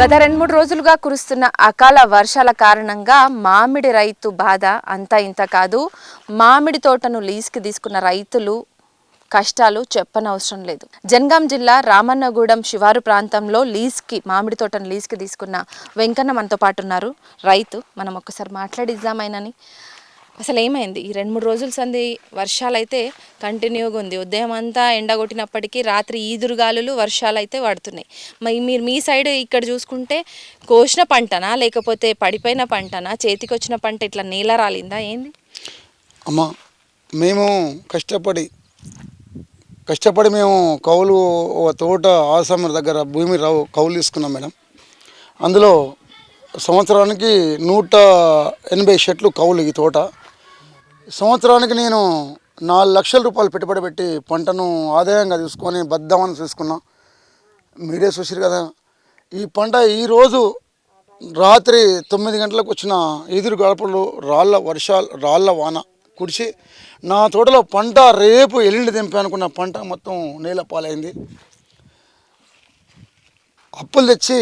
గత రెండు మూడు రోజులుగా కురుస్తున్న అకాల వర్షాల కారణంగా మామిడి రైతు బాధ అంతా ఇంత కాదు. మామిడి తోటను లీజ్కి తీసుకున్న రైతులు కష్టాలు చెప్పనవసరం లేదు. జనగాం జిల్లా రామన్నగూడెం శివారు ప్రాంతంలో లీజ్కి మామిడి తోటను లీజ్కి తీసుకున్న వెంకన్న మనతో పాటు ఉన్నారు. రైతు మనం ఒక్కసారి మాట్లాడిద్దామైనని అసలు ఏమైంది ఈ రెండు మూడు రోజుల సంది వర్షాలు అయితే కంటిన్యూగా ఉంది. ఉదయం అంతా ఎండ కొట్టినప్పటికీ రాత్రి ఈదురుగాలులు వర్షాలు అయితే పడుతున్నాయి. మరి మీరు మీ సైడ్ ఇక్కడ చూసుకుంటే కోసిన పంటనా లేకపోతే పడిపోయిన పంటనా చేతికి వచ్చిన పంట ఇట్లా నీల రాలిందా? ఏంది? అమ్మ మేము కష్టపడి కష్టపడి మేము కౌలు ఒక తోట ఆసామి దగ్గర భూమి రావు కౌలు తీసుకున్నాం మేడం. అందులో సంవత్సరానికి నూట ఎనభై షెట్లు కౌలు ఈ తోట. సంవత్సరానికి నేను నాలుగు లక్షల రూపాయలు పెట్టుబడి పెట్టి పంటను ఆదాయంగా తీసుకొని బద్దామని చూసుకున్నా. మీడియా చూసారు కదా. ఈ పంట ఈరోజు రాత్రి తొమ్మిది గంటలకు వచ్చిన ఎదురు గడపలు రాళ్ళ వర్షాలు రాళ్ళ వాన కుడిచి నా తోటలో పంట రేపు ఎల్లుండి దింపానుకున్న పంట మొత్తం నేల పాలైంది. అప్పులు తెచ్చి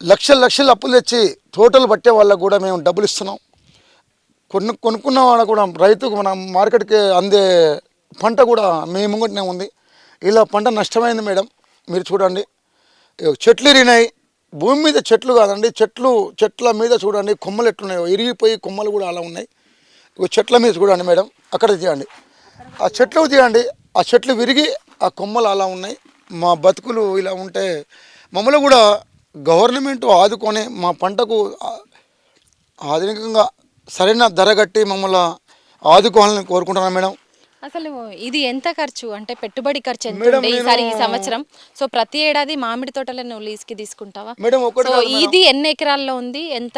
లక్షల లక్షలు అప్పులు తెచ్చి తోటలు పట్టే వాళ్ళకు కూడా మేము డబ్బులు ఇస్తున్నాం. కొను కొనుక్కున్న వాళ్ళ కూడా రైతుకు మన మార్కెట్కి అందే పంట కూడా మీ ముంగటనే ఉంది. ఇలా పంట నష్టమైంది మేడం. మీరు చూడండి. చెట్లు ఇరిగినాయి. భూమి మీద చెట్లు కాదండి. చెట్లు చెట్ల మీద చూడండి. కొమ్మలు ఎట్లున్నాయో. ఇరిగిపోయి కొమ్మలు కూడా అలా ఉన్నాయి. చెట్ల మీద చూడండి మేడం. అక్కడ తీయండి. ఆ చెట్లు తీయండి. ఆ చెట్లు విరిగి ఆ కొమ్మలు అలా ఉన్నాయి. మా బతుకులు ఇలా ఉంటే మమ్మల్ని కూడా గవర్నమెంట్ ఆదుకొని మా పంటకు ఆధునికంగా సరైన ధర కట్టి మమ్మల్ని ఆదుకోవాలని కోరుకుంటున్నాను మేడం. అసలు ఇది ఎంత ఖర్చు? అంటే పెట్టుబడి ఖర్చు ఎంత మేడం, ఉండే ఈసారి ఈ నేను- సంవత్సరం? సో ప్రతి ఏడాది మామిడి తోటలను నువ్వు లీజ్కి తీసుకుంటావా? మేడం ఒకటి సో కాదు మేడం. ఇది ఎన్ని ఎకరాల్లో ఉంది? ఎంత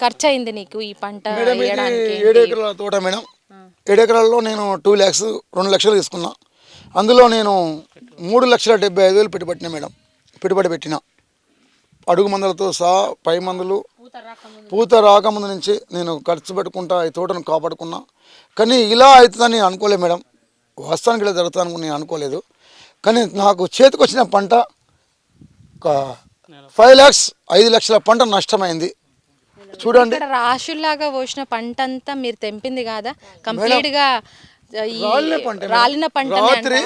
ఖర్చు అయింది నీకు ఈ పంట మేడం ఇది వేయడానికి? ఏడు ఎకరాల తోట మేడం. ఏడు ఎకరాల్లో నేను టూ ల్యాక్స్ రెండు లక్షలు తీసుకున్నా. అందులో నేను మూడు లక్షల డెబ్బై ఐదు వేలు పెట్టుబడిన మేడం. పెట్టుబడి పెట్టిన. అడుగు మందులతో సహా పై మందులు పూత రాకముందు నుంచి నేను ఖర్చు పెట్టుకుంటా ఈ తోటను కాపాడుకున్నా. కానీ ఇలా అవుతుందని నేను అనుకోలేదు మేడం. వాస్తవానికి ఇలా జరుగుతుందని నేను అనుకోలేదు. కానీ నాకు చేతికి వచ్చిన పంట ఒక ఫైవ్ ల్యాక్స్ ఐదు లక్షల పంట నష్టమైంది. చూడండి. రాశుల్లాగా పోసిన పంట అంతా మీరు తెంపింది కాదా? కంప్లీట్గా. రాలిన పంట రాత్రి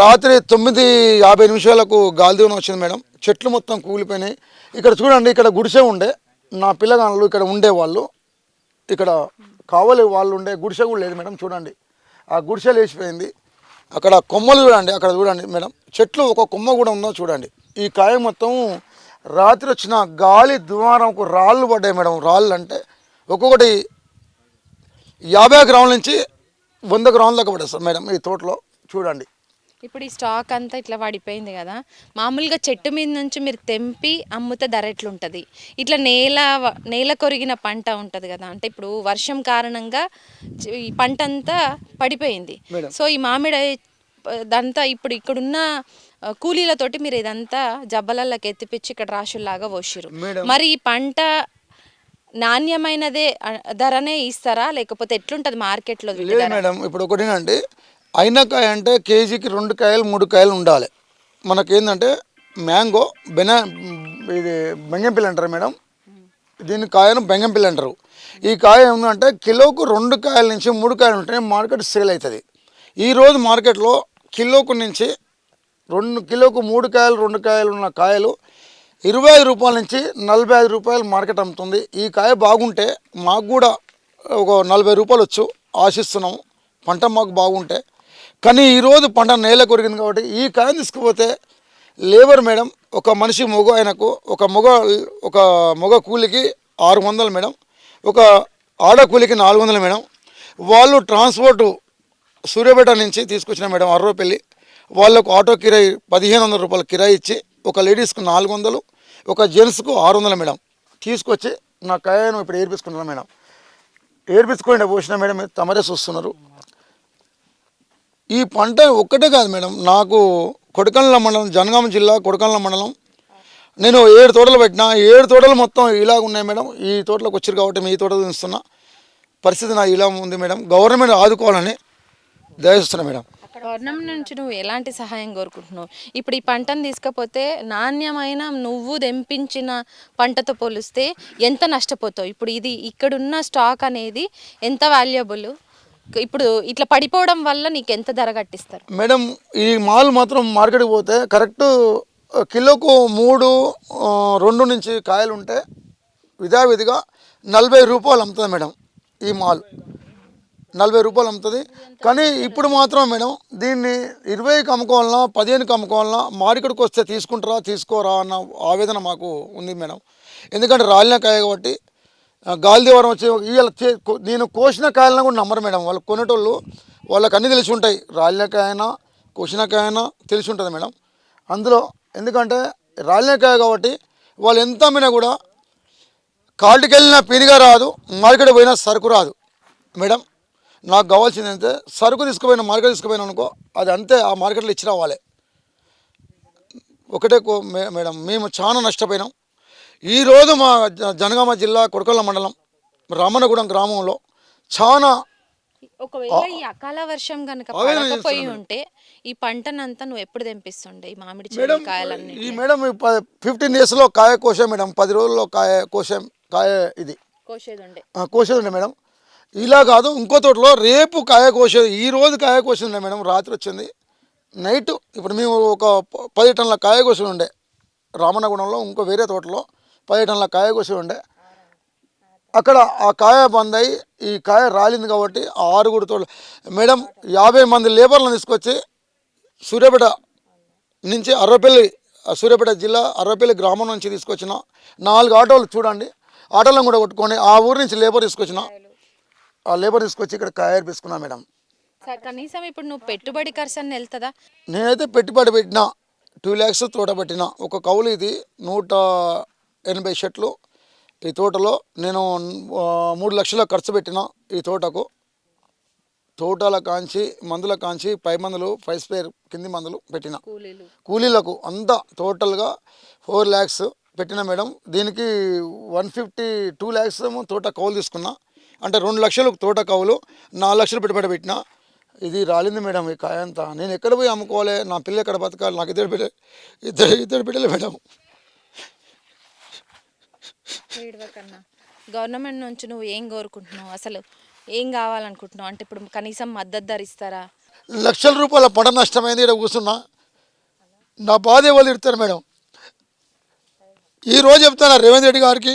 రాత్రి తొమ్మిది యాభై నిమిషాలకు గాలిదీవనం వచ్చింది మేడం. చెట్లు మొత్తం కూలిపోయినాయి. ఇక్కడ చూడండి ఇక్కడ గుడిసె ఉండే. నా పిల్లగాళ్ళు ఇక్కడ ఉండేవాళ్ళు. ఇక్కడ కావలి వాళ్ళు ఉండే గుడిసె కూడా లేదు మేడం చూడండి. ఆ గుడిసె లేచిపోయింది. అక్కడ కొమ్మలు చూడండి అక్కడ చూడండి మేడం. చెట్లు ఒక కొమ్మ కూడా ఉందో చూడండి. ఈ కాయ మొత్తం రాత్రి వచ్చిన గాలి ద్వారంకు రాళ్ళు పడ్డాయి మేడం. రాళ్ళు అంటే ఒక్కొక్కటి యాభై గ్రాముల నుంచి వంద గ్రాముల దాకా పడేస్తారు మేడం ఈ తోటలో. చూడండి. ఇప్పుడు ఈ స్టాక్ అంతా ఇట్లా పడిపోయింది కదా మామూలుగా చెట్టు మీద నుంచి మీరు తెంపి అమ్ముతే ధర ఎట్లుంటది ఇట్లా నేల నేల కొరిగిన పంట ఉంటది కదా అంటే ఇప్పుడు వర్షం కారణంగా ఈ పంట అంతా పడిపోయింది. సో ఈ మామిడి దంతా ఇప్పుడు ఇక్కడున్న కూలీలతోటి మీరు ఇదంతా జబ్బలకి ఎత్తిపిచ్చి ఇక్కడ రాశుల్లాగా పోసిరు. మరి ఈ పంట నాణ్యమైనదే ధరనే ఇస్తారా లేకపోతే ఎట్లుంటది మార్కెట్లో? మేడం ఇప్పుడు ఒకటి అంటే అయిన కాయ అంటే కేజీకి రెండు కాయలు మూడు కాయలు ఉండాలి. మనకేందంటే మ్యాంగో బెనా ఇది బెంగంపిల్లి అంటారు మేడం. దీని కాయను బెంగంపిల్లి అంటారు. ఈ కాయ ఏంటంటే కిలోకు రెండు కాయల నుంచి మూడు కాయలు ఉంటేనే మార్కెట్ సేల్ అవుతుంది. ఈరోజు మార్కెట్లో కిలోకు నుంచి రెండు కిలోకు మూడు కాయలు రెండు కాయలు ఉన్న కాయలు ఇరవై ఐదు రూపాయల నుంచి నలభై ఐదు రూపాయలు మార్కెట్ అమ్ముతుంది. ఈ కాయ బాగుంటే మాకు కూడా ఒక నలభై రూపాయలు వచ్చు. ఆశిస్తున్నాము. పంట మాకు బాగుంటే కానీ ఈరోజు పంట నేల కొరిగింది కాబట్టి ఈ కాయను తీసుకుపోతే లేబర్ మేడం ఒక మనిషి మొగ ఆయనకు ఒక మొగ ఒక మొగ కూలికి ఆరు వందలు మేడం ఒక ఆడ కూలికి నాలుగు వందలు మేడం. వాళ్ళు ట్రాన్స్పోర్టు సూర్యాపేట నుంచి తీసుకొచ్చిన మేడం అర్రోపల్లి. వాళ్ళకు ఆటో కిరాయి పదిహేను వందల రూపాయలు కిరాయి ఇచ్చి ఒక లేడీస్కు నాలుగు వందలు ఒక జెంట్స్కు ఆరు వందలు మేడం తీసుకొచ్చి నా కాయను ఇప్పుడు ఏర్పించుకుంటున్నాను మేడం. ఏర్పించుకోండి పోసిన మేడం తమరే చూస్తున్నారు. ఈ పంట ఒక్కటే కాదు మేడం. నాకు కొడకళ్ళ మండలం జనగామ జిల్లా కొడకళ్ళ మండలం. నేను ఏడు తోటలు పెట్టినా ఏడు తోటలు మొత్తం ఇలాగ ఉన్నాయి మేడం. ఈ తోటలోకి వచ్చారు కాబట్టి మీ తోటలు తీస్తున్నా పరిస్థితి నా ఇలా ఉంది మేడం. గవర్నమెంట్ ఆదుకోవాలని దయచేస్తున్నా మేడం. గవర్నమెంట్ నుంచి నువ్వు ఎలాంటి సహాయం కోరుకుంటున్నావు? ఇప్పుడు ఈ పంటను తీసుకపోతే నాణ్యమైన నువ్వు దెంపించిన పంటతో పోలిస్తే ఎంత నష్టపోతావు? ఇప్పుడు ఇది ఇక్కడున్న స్టాక్ అనేది ఎంత వాల్యుబుల్? ఇప్పుడు ఇట్లా పడిపోవడం వల్ల నీకు ఎంత ధర కట్టిస్తారు? మేడం ఈ మాల్ మాత్రం మార్కెట్కి పోతే కరెక్ట్ కిలోకు మూడు రెండు నుంచి కాయలు ఉంటే విధావిధిగా నలభై రూపాయలు అమ్ముతుంది మేడం ఈ మాల్. నలభై రూపాయలు అమ్ముతుంది. కానీ ఇప్పుడు మాత్రం మేడం దీన్ని ఇరవైకి అమ్ముకోవాలన్నా పదిహేనుకి అమ్ముకోవాలన్నా మార్కెట్కి వస్తే తీసుకుంటారా తీసుకోరా అన్న ఆవేదన మాకు ఉంది మేడం. ఎందుకంటే రాలిన కాయ కాబట్టి గాలిదేవరం వచ్చి ఇవాళ నేను కోసిన కాయలను కూడా నమ్మరు మేడం. వాళ్ళు కొనేటోళ్ళు వాళ్ళకి అన్నీ తెలిసి ఉంటాయి. రాలినకాయనా కోసినకాయనా తెలిసి ఉంటుంది మేడం. అందులో ఎందుకంటే రాలినకాయ కాబట్టి వాళ్ళు ఎంత అమ్మినా కూడా కాళ్ళకి వెళ్ళిన పీనిగా రాదు మార్కెట్ పోయినా సరుకు రాదు మేడం. నాకు కావాల్సింది అయితే సరుకు తీసుకుపోయిన మార్కెట్ తీసుకుపోయినా అనుకో అది అంతే ఆ మార్కెట్లో ఇచ్చి రావాలి ఒకటే కో- మే- మేడం మేము చాలా నష్టపోయినాం. ఈరోజు మా జనగామ జిల్లా కొడకొల్ల మండలం రామన్నగూడెం గ్రామంలో చాలా ఒకవేళ ఈ అకాల వర్షం కనుక పడకపోయి ఉంటే ఈ పంటనంతా నువ్వు ఎప్పుడు తెంపిస్తుండే? ఈ మామిడి మేడం చెట్టు కాయలన్నీ ఈ మేడం ఫిఫ్టీన్ డేస్లో కాయ కోసే మేడం పది రోజుల్లో కాయ కోసే కాయ ఇది. కోసేది ఉండే కోసేది ఉండే మేడం. ఇలా కాదు ఇంకో తోటలో రేపు కాయ కోసేది ఈ రోజు కాయ కోసేది మేడం రాత్రి వచ్చింది. నైట్ ఇప్పుడు మేము ఒక పది టన్నుల కాయ కోసి ఉండే రామన్నగూడెంలో ఇంకో వేరే తోటలో. పది టన్నుల కాయ కోసి ఉండే. అక్కడ ఆ కాయ బంద్ అయి ఈ కాయ రాలింది కాబట్టి ఆ తోట మేడం యాభై మంది లేబర్లను తీసుకొచ్చి సూర్యాపేట నుంచి అర్రపల్లి ఆ సూర్యాపేట జిల్లా అర్రపల్లి గ్రామం నుంచి తీసుకొచ్చిన నాలుగు ఆటోలు చూడండి. ఆటోలను కూడా కొట్టుకొని ఆ ఊరు నుంచి లేబర్ తీసుకొచ్చిన. ఆ లేబర్ తీసుకొచ్చి ఇక్కడ కాయ ఏర్పించుకున్నా మేడం. కనీసం ఇప్పుడు నువ్వు పెట్టుబడి ఖర్చు అని వెళ్తుందా? నేనైతే పెట్టుబడి పెట్టిన టూ ల్యాక్స్ తోట పెట్టిన. ఒక కౌలు ఇది నూట ఎనభై షెట్లు ఈ తోటలో. నేను మూడు లక్షల ఖర్చు పెట్టిన ఈ తోటకు. తోటల కాంచి మందుల కాంచి పై మందులు ఫైవ్ స్పేర్ కింది మందులు పెట్టిన. కూలీలు. కూలీలకు అంతా టోటల్గా ఫోర్ ల్యాక్స్ పెట్టిన మేడం. దీనికి వన్ ఫిఫ్టీ టూ ల్యాక్స్ ఏమో తోట కౌలు తీసుకున్నా. అంటే రెండు లక్షలు తోట కౌలు నాలుగు లక్షలు పెట్టుబడి పెట్టిన. ఇది రాలింది మేడం ఈ కాయ అంతా. నేను ఎక్కడ పోయి అమ్ముకోవాలి? నా పిల్ల ఎక్కడ బతకాలి? నాకు ఇద్దరు బిడ్డ ఇద్దరు ఇద్దరు బిడ్డలు మేడం. కన్నా గవర్నమెంట్ నుంచి నువ్వు ఏం కోరుకుంటున్నావు? అసలు ఏం కావాలనుకుంటున్నావు? అంటే ఇప్పుడు కనీసం మద్దతు ధర ఇస్తారా? లక్షల రూపాయల పడ నష్టమైంది ఇక్కడ కూర్చున్నా. నా బాధ ఎవరు ఇడతారు మేడం. ఈరోజు చెప్తున్నా రేవంత్ రెడ్డి గారికి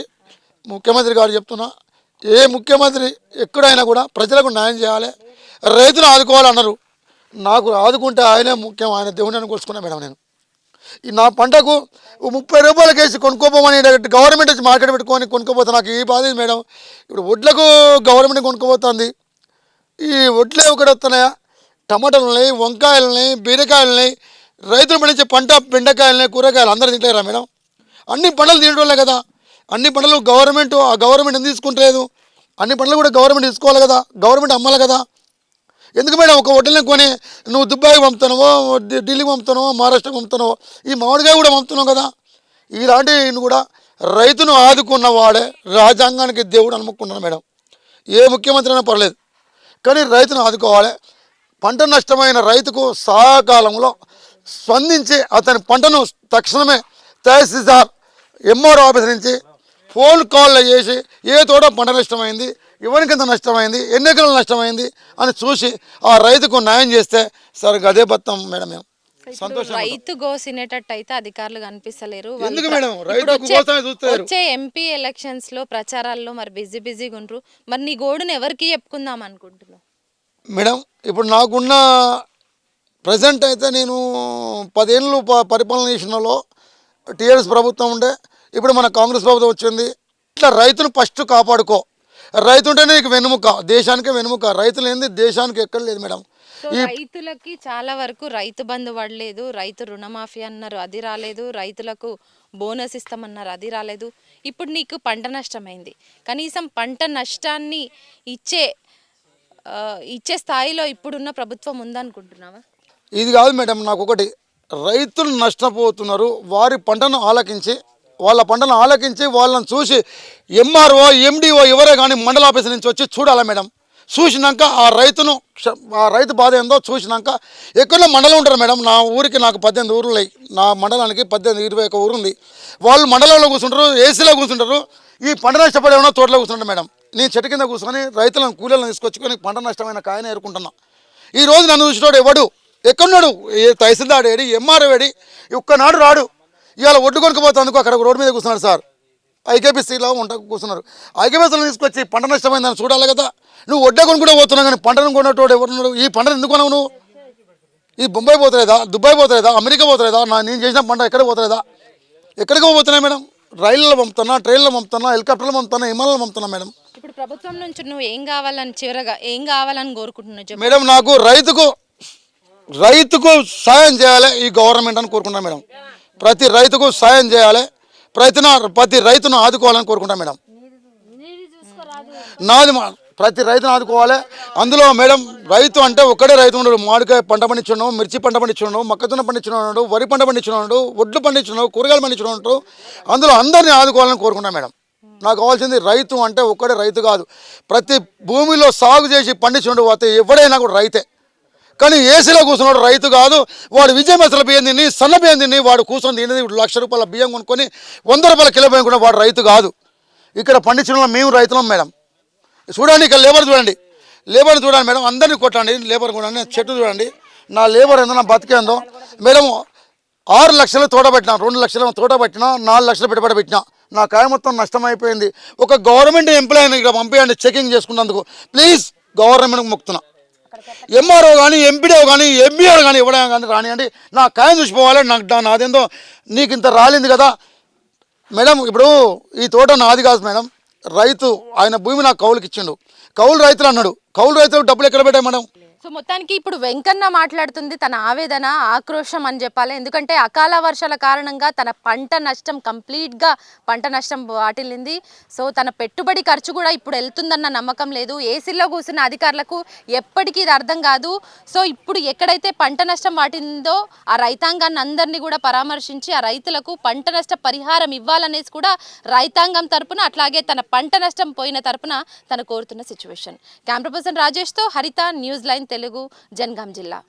ముఖ్యమంత్రి గారు చెప్తున్నా. ఏ ముఖ్యమంత్రి ఎక్కడైనా కూడా ప్రజలకు న్యాయం చేయాలి. రైతులు ఆదుకోవాలన్నారు. నాకు ఆదుకుంటే ఆయనే ముఖ్యం. ఆయన దేవుని కొలుసుకున్నా మేడం నేను. ఈ నా పంటకు ముప్పై రూపాయలకి వేసి కొనుక్కోపోమని గవర్నమెంట్ వచ్చి మార్కెట్ పెట్టుకొని కొనుక్కోపోతా నాకు ఈ బాధ మేడం? ఇప్పుడు వడ్లకు గవర్నమెంట్ కొనుక్కోపోతుంది ఈ వడ్లే ఒకటి వస్తున్నాయా టమాటాలని వంకాయలని బీరకాయలని రైతులు పండించే పంట బెండకాయలని కూరగాయలు అందరూ తింటారా మేడం? అన్ని పంటలు తినడం కదా. అన్ని పంటలు గవర్నమెంట్ ఆ గవర్నమెంట్ ఎందుకు తీసుకుంటలేదు? అన్ని పంటలు కూడా గవర్నమెంట్ తీసుకోవాలి కదా గవర్నమెంట్ అమ్మాలి కదా. ఎందుకు మేడం ఒక హోటల్ని కొని నువ్వు దుబాయ్కి పంపుతున్నావో ఢిల్లీకి పంపుతున్నావో మహారాష్ట్రకి పంపుతున్నావో ఈ మామిడికాయ కూడా పంపుతున్నావు కదా. ఇలాంటివి కూడా రైతును ఆదుకున్న వాడే రాజ్యాంగానికి దేవుడు అనుకుంటున్నాను మేడం. ఏ ముఖ్యమంత్రి అయినా పర్లేదు. కానీ రైతును ఆదుకోవాలి. పంట నష్టమైన రైతుకు సకాలంలో స్పందించి అతని పంటను తక్షణమే తహసీల్దార్ ఎంఆర్ ఆఫీస్ నుంచి ఫోన్ కాల్లో చేసి ఏ తోట పంట నష్టమైంది ఎవరికి ఎంత నష్టమైంది ఎన్ని ఎకరాలు నష్టమైంది అని చూసి ఆ రైతుకు న్యాయం చేస్తే సరే గదే బతాం మేడం మేము. సంతోషం రైతు గోసినేటట్టు అయితే అధికారులు కనిపిస్తలేరు. వచ్చే- కోసమే చూస్తారు. వచ్చే ఎంపీ ఎలక్షన్స్లో ప్రచారాల్లో మరి బిజీ బిజీగా ఉండ్రు. మరి నీ గోడును ఎవరికి చెప్పుకుందాం అనుకుంటున్నావు? మేడం ఇప్పుడు నాకున్న ప్రజెంట్ అయితే నేను పదేళ్ళు పరిపాలన చేసినలో టీఆర్ఎస్ ప్రభుత్వం ఉండే ఇప్పుడు మన కాంగ్రెస్ ప్రభుత్వం వచ్చింది. ఇట్లా రైతును ఫస్ట్ కాపాడుకో. రైతు ఉంటేనే నీకు వెనుముక దేశానికే వెనుముక రైతులు ఏంది దేశానికి ఎక్కడ లేదు మేడం. రైతులకి చాలా వరకు రైతు బంధు పడలేదు. రైతు రుణమాఫీ అన్నారు అది రాలేదు. రైతులకు బోనస్ ఇస్తామన్నారు అది రాలేదు. ఇప్పుడు నీకు పంట నష్టమైంది. కనీసం పంట నష్టాన్ని ఇచ్చే ఇచ్చే స్థాయిలో ఇప్పుడున్న ప్రభుత్వం ఉందనుకుంటున్నావా? ఇది కాదు మేడం నాకు ఒకటి రైతులు నష్టపోతున్నారు వారి పంటను ఆలకించి వాళ్ళ పంటను ఆలోకించి వాళ్ళని చూసి ఎంఆర్ఓ ఎండిఓ ఎవరే కానీ మండల ఆఫీస్ నుంచి వచ్చి చూడాలి మేడం? చూసినాక ఆ రైతును క్ష- ఆ రైతు బాధ ఏందో చూసినాక ఎక్కడో మండలం ఉంటారు మేడం. నా ఊరికి నాకు పద్దెనిమిది ఊర్లు ఉన్నాయి. నా మండలానికి పద్దెనిమిది ఇరవై ఒక ఊరు ఉంది. వాళ్ళు మండలంలో కూర్చుంటారు ఏసీలో కూర్చుంటారు. ఈ పంట నష్టపడే ఉన్న తోటలో కూర్చుంటారు మేడం. నేను చెట్టు కింద కూర్చొని రైతులను కూలీలను తీసుకొచ్చుకొని పంట నష్టమైన కాయన ఏరుకుంటున్నా ఈ రోజు నన్ను చూసినోడు ఎవడు? ఎక్కడున్నాడు? ఏ తహసీల్దార్ ఏడి ఎంఆర్ఓ ఏడి? ఒక్కనాడు రాడు. ఇవాళ ఒడ్డు కొనుక్కుపోతాందుకు అక్కడ రోడ్డు మీద కూర్చున్నాడు సార్. ఐకేపీసీలో ఉంట కూర్చున్నారు. ఐకేపీసీలో తీసుకొచ్చి పంట నష్టమైందని చూడాలి కదా. నువ్వు వడ్డే కొనుక్కుంటే పోతున్నావు కానీ పంటను కొన్నట్టు ఎవరున్నాడు ఈ పంటను ఎందుకు కొనవు నువ్వు? ఈ బొంబాయి పోతలేదా? దుబాయ్ పోతలేదా? అమెరికా పోతలేదా? నా నేను చేసిన పంట ఎక్కడ పోతలేదా? ఎక్కడికి పోతున్నాయి మేడం? రైళ్ళలో పంపుతున్నా ట్రైన్లో పంపుతున్నా హెలికాప్టర్లో పంపుతున్నా విమానాలు పంపుతున్నా మేడం. ఇప్పుడు ప్రభుత్వం నుంచి నువ్వు ఏం కావాలని చివరగా ఏం కావాలని కోరుకుంటున్నావు మేడం నాకు రైతుకు రైతుకు సాయం చేయాలి ఈ గవర్నమెంట్ అని కోరుకుంటా మేడం. ప్రతి రైతుకు సాయం చేయాలి. ప్రతి ప్రతి రైతును ఆదుకోవాలని కోరుకుంటాం మేడం. నాది ప్రతి రైతును ఆదుకోవాలి. అందులో మేడం రైతు అంటే ఒక్కడే రైతు ఉండడు. మామిడికాయ పంట పండించున్నాడు మిర్చి పంట పండించున్నాడు మొక్కజొన్న పండించున్నాడు వరి పంట పండించున్నాడు ఒడ్లు పండించున్నాడు కూరగాయలు పండించున్నాడు అందులో అందరినీ ఆదుకోవాలని కోరుకుంటా మేడం. నాకు కావాల్సింది రైతు అంటే ఒక్కడే రైతు కాదు. ప్రతి భూమిలో సాగు చేసి పండించున్నాడు పోతే ఎవడైనా కూడా రైతే. కానీ ఏసీలో కూర్చున్నాడు రైతు కాదు వాడు విజయ బియ్యం తిని సన్న బియ్యం తిని వాడు కూర్చొని తినేది లక్ష రూపాయల బియ్యం కొనుక్కొని వంద రూపాయల కిలో బియ్యం కూడా వాడు రైతు కాదు. ఇక్కడ పండించిన మేము రైతులం మేడం. చూడండి ఇక్కడ లేబర్ చూడండి. లేబర్ని చూడండి మేడం అందరినీ కొట్టండి లేబర్ కూడా చెట్టు చూడండి. నా లేబర్ ఏందో నా బతికేందో మేడం ఆరు లక్షలు తోటపెట్టినా రెండు లక్షలు తోటపట్టినా నాలుగు లక్షలు పెట్టుబడి పెట్టిన నా కాయ మొత్తం నష్టం అయిపోయింది. ఒక గవర్నమెంట్ ఎంప్లాయీని ఇక్కడ పంపించండి చెకింగ్ చేసుకున్నందుకు. ప్లీజ్ గవర్నమెంట్కి మొక్కుతున్నా. ఎంఆర్ఓ కానీ ఎంపీడీఓ కానీ ఎంబీఓ కానీ ఎవడైనా కానీ రానియండి. నా కాయం చూసిపోవాలి నాకు నాదేందో నీకు ఇంత రాలింది కదా. మేడం ఇప్పుడు ఈ తోట నాది కాదు మేడం. రైతు ఆయన భూమి నాకు కౌలుకి ఇచ్చిండు కౌలు రైతులు అన్నాడు. కౌలు రైతులు డబ్బులు ఎక్కడ పెట్టాయి మేడం? సో మొత్తానికి ఇప్పుడు వెంకన్న మాట్లాడుతుంది తన ఆవేదన ఆక్రోషం అని చెప్పాలి. ఎందుకంటే అకాల వర్షాల కారణంగా తన పంట నష్టం కంప్లీట్గా పంట నష్టం వాటిల్లింది. సో తన పెట్టుబడి ఖర్చు కూడా ఇప్పుడు వెళ్తుందన్న నమ్మకం లేదు. ఏసీలో కూర్చున్న అధికారులకు ఎప్పటికీ ఇది అర్థం కాదు. సో ఇప్పుడు ఎక్కడైతే పంట నష్టం వాటిందో ఆ రైతాంగాన్ని అందరినీ కూడా పరామర్శించి ఆ రైతులకు పంట నష్ట పరిహారం ఇవ్వాలనేసి కూడా రైతాంగం తరపున అట్లాగే తన పంట నష్టం పోయిన తరపున తను కోరుతున్న సిచ్యువేషన్. కెమెరా పర్సన్ రాజేష్తో హరిత న్యూస్ లైన్ తెలుగు జన్గాం జిల్లా.